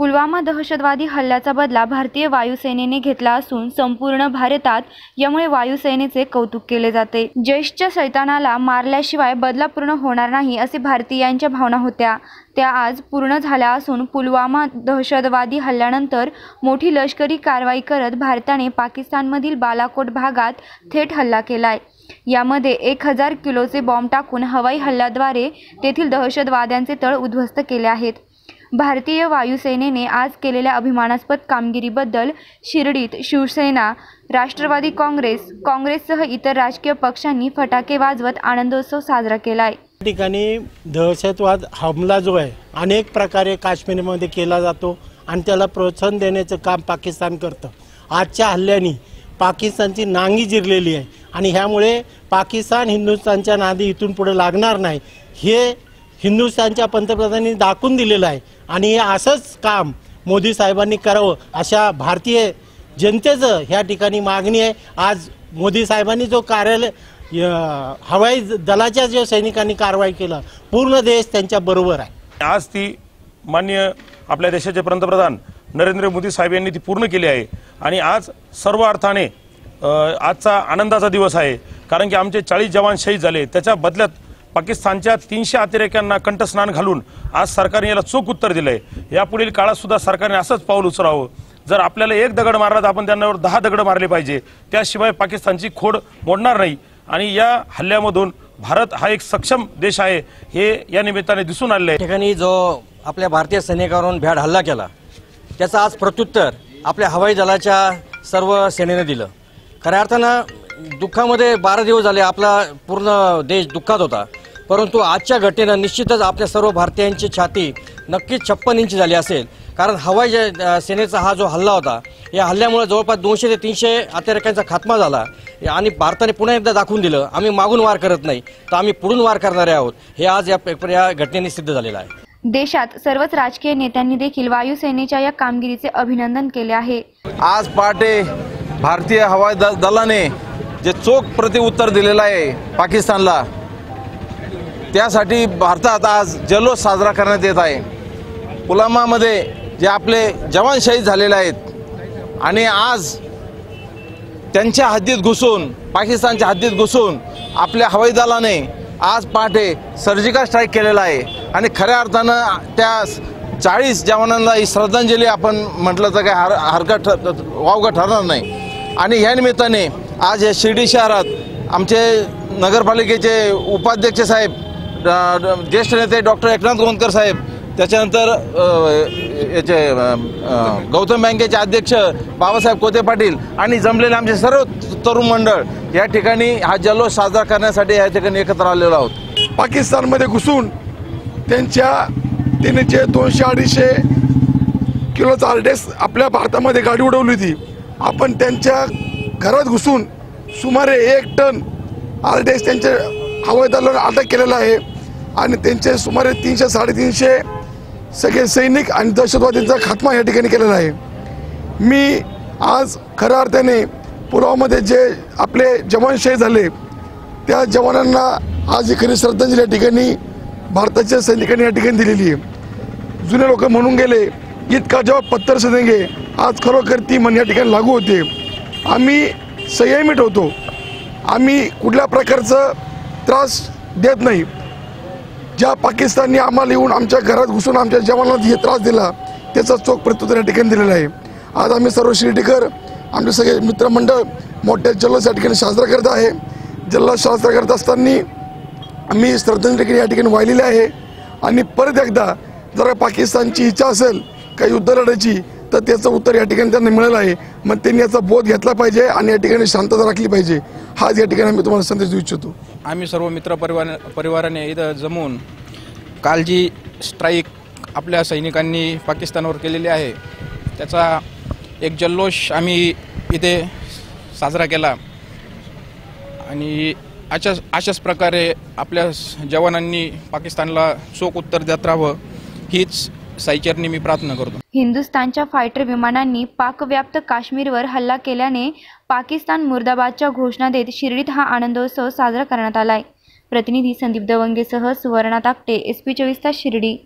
पुलवामा दहशतवादी हल्ल्याचा बदला भारतीय वायुसेनेने घेतला असून संपूर्ण भारतात यामुळे वायुसेनेचे कौतुक केले जाते. जैशच्या सैतानाला मारल्याशिवाय बदला पूर्ण होणार नाही असे भारतीयांच्या भावना होत्या. त्या आज पूर्ण झाल्या असून पुलवामा दहशतवादी हल्ल्यानंतर मोठी लष्करी कारवाई करत भारताने पाकिस्तानमधील बालाकोट भागात थेट हल्ला केलाय. यामध्ये एक हजार किलोचे बॉम्ब टाकून हवाई हल्ल्याद्वारे तेथील दहशतवाद्यांचे तळ उद्ध्वस्त केले आहेत. भारतीय वायुसेनेने आज केलेल्या अभिमानास्पद कामगिरीबद्दल शिर्डीत शिवसेना राष्ट्रवादी काँग्रेस काँग्रेससह इतर राजकीय पक्षांनी फटाके वाजवत आनंदोत्सव साजरा केलाय. आहे ठिकाणी दहशतवाद हमला जो आहे अनेक प्रकारे काश्मीरमध्ये केला जातो आणि त्याला प्रोत्साहन देण्याचं काम पाकिस्तान करतं. आजच्या हल्ल्याने पाकिस्तानची नांगी जिरलेली आहे आणि ह्यामुळे पाकिस्तान हिंदुस्थानच्या नादी इथून पुढे लागणार नाही. हे हिंदुस्थानच्या पंतप्रधानांनी दाखवून दिलेलं आहे. आणि हे असंच काम मोदी साहेबांनी करावं अशा भारतीय जनतेचं ह्या ठिकाणी मागणी आहे. आज मोदी साहेबांनी जो कार्यालय हवाई दलाच्या जो सैनिकांनी कारवाई केलं पूर्ण देश त्यांच्या बरोबर आहे. आज ती मान्य आपल्या देशाचे पंतप्रधान नरेंद्र मोदी साहेब यांनी ती पूर्ण केली आहे. आणि आज सर्व अर्थाने आजचा आनंदाचा दिवस आहे. कारण की आमचे चाळीस जवान शहीद झाले. त्याच्या बदल्यात पाकिस्तानच्या तीनशे अतिरेक्यांना कंठस्नान घालून आज सरकारने याला चोख उत्तर दिलंय. यापुढील काळात सुद्धा सरकारने असंच पाऊल उचलावं. जर आपल्याला एक दगड मारला तर आपण त्यांच्यावर दहा दगड मारले पाहिजे. त्याशिवाय पाकिस्तानची खोड मोडणार नाही. आणि या हल्ल्यामधून भारत हा एक सक्षम देश आहे हे या निमित्ताने दिसून आलेलं आहे. ठिकाणी जो आपल्या भारतीय सैनिकांवरून भ्याड हल्ला केला त्याचं आज प्रत्युत्तर आपल्या हवाई दलाच्या सर्व सेनेनं दिलं. खऱ्या अर्थानं दुःखामध्ये बारा दिवस झाले आपला पूर्ण देश दुःखात होता. परंतु आजच्या घटनेनं निश्चितच आपल्या सर्व भारतीयांची छाती नक्कीच छप्पन इंची झाली असेल. कारण हवाई सेनेचा हा जो हल्ला होता या हल्ल्यामुळे जवळपास दोनशे ते तीनशे अतिरेक्यांचा खात्मा झाला. आणि भारताने पुन्हा एकदा दाखवून दिलं आम्ही मागून वार करत नाही तर आम्ही पुढून वार करणारे आहोत. हे आज या या घटनेने सिद्ध झालेलं आहे. देशात सर्वच राजकीय नेत्यांनी देखील वायुसेनेच्या या कामगिरीचे अभिनंदन केले आहे. आज पहाटे भारतीय हवाई द दलाने जे चोख प्रतिउत्तर दिलेलं आहे पाकिस्तानला त्यासाठी भारतात आज जल्लोष साजरा करण्यात येत आहे. पुलवामामध्ये जे आपले जवान शहीद झालेले आहेत आणि आज त्यांच्या हद्दीत घुसून पाकिस्तानच्या हद्दीत घुसून आपल्या हवाई दलाने आज पहाटे सर्जिकल स्ट्राईक केलेला आहे. आणि खऱ्या अर्थानं त्या चाळीस जवानांना ही श्रद्धांजली आपण म्हटलं तर काय हर हरकत वावगं ठरणार नाही. आणि ह्या निमित्ताने आज या शिर्डी शहरात आमचे नगरपालिकेचे उपाध्यक्ष साहेब ज्येष्ठ नेते डॉक्टर एकनाथ गोंदकर साहेब त्याच्यानंतर याचे गौतम बँकेचे अध्यक्ष बाबासाहेब कोते पाटील आणि जमलेले आमचे सर्व तरुण मंडळ या ठिकाणी हा जल्लोष साजरा करण्यासाठी या ठिकाणी एकत्र आलेलो आहोत. पाकिस्तानमध्ये घुसून त्यांच्या तिनेचे दोनशे अडीचशे किलोचा चार्डेस आपल्या भारतामध्ये गाडी उडवली होती आपण त्यांच्या घरात घुसून सुमारे एक टन आरडेस त्यांच्या हवाई दलावर अटक केलेला आहे. आणि त्यांचे सुमारे तीनशे साडेतीनशे सगळे सैनिक आणि दहशतवाद्यांचा खात्मा या ठिकाणी केलेला आहे. मी आज खऱ्या अर्थाने पुलावामध्ये जे आपले जवान शहीद झाले त्या जवानांना आज ही खरी श्रद्धांजली या ठिकाणी भारताच्या सैनिकांनी या ठिकाणी दिलेली आहे. जुने लोक म्हणून गेले इतका जेव्हा पत्तर सदेंगे आज खरोखर ती म्हण या ठिकाणी लागू होते. आम्ही संयमी ठेवतो. आम्ही कुठल्या प्रकारचं त्रास देत नाही. ज्या पाकिस्तानने आम्हाला येऊन आमच्या घरात घुसून आमच्या जवानांना जे त्रास दिला त्याचा चोख प्रत्युत्तर या ठिकाणी दिलेला आहे. आज आम्ही सर्व शिर्डीकर आमचे सगळे मित्रमंडळ मोठ्या जल्लोष या ठिकाणी साजरा करत आहे. जल्लोष साजरा करत असताना आम्ही श्रद्धांजली या ठिकाणी वाहिलेली आहे. आणि परत एकदा जर पाकिस्तानची इच्छा असेल काही युद्ध लढायची तर त्याचं उत्तर या ठिकाणी त्यांना मिळालं आहे. मग त्यांनी याचा बोध घेतला पाहिजे आणि या ठिकाणी शांतता राखली पाहिजे. हाच या ठिकाणी आम्ही तुम्हाला संदेश देऊ इच्छितो. आम्ही सर्व मित्र परिवार परिवाराने इथं जमून काल जी स्ट्राईक आपल्या सैनिकांनी पाकिस्तानवर केलेली आहे. त्याचा एक जल्लोष आम्ही इथे साजरा केला. आणि अशाच अशाच प्रकारे आपल्या जवानांनी पाकिस्तानला चोख उत्तर देत राहावं हीच साईचरणी मी प्रार्थना करतो. हिंदुस्थानच्या फायटर विमानांनी पाकव्याप्त काश्मीरवर हल्ला केल्याने पाकिस्तान मुर्दाबादच्या घोषणा देत शिर्डीत हा आनंदोत्सव साजरा करण्यात आलाय. प्रतिनिधी संदीप दवंगेसह सुवर्णा ताकटे एस पी चोवीस तास शिर्डी.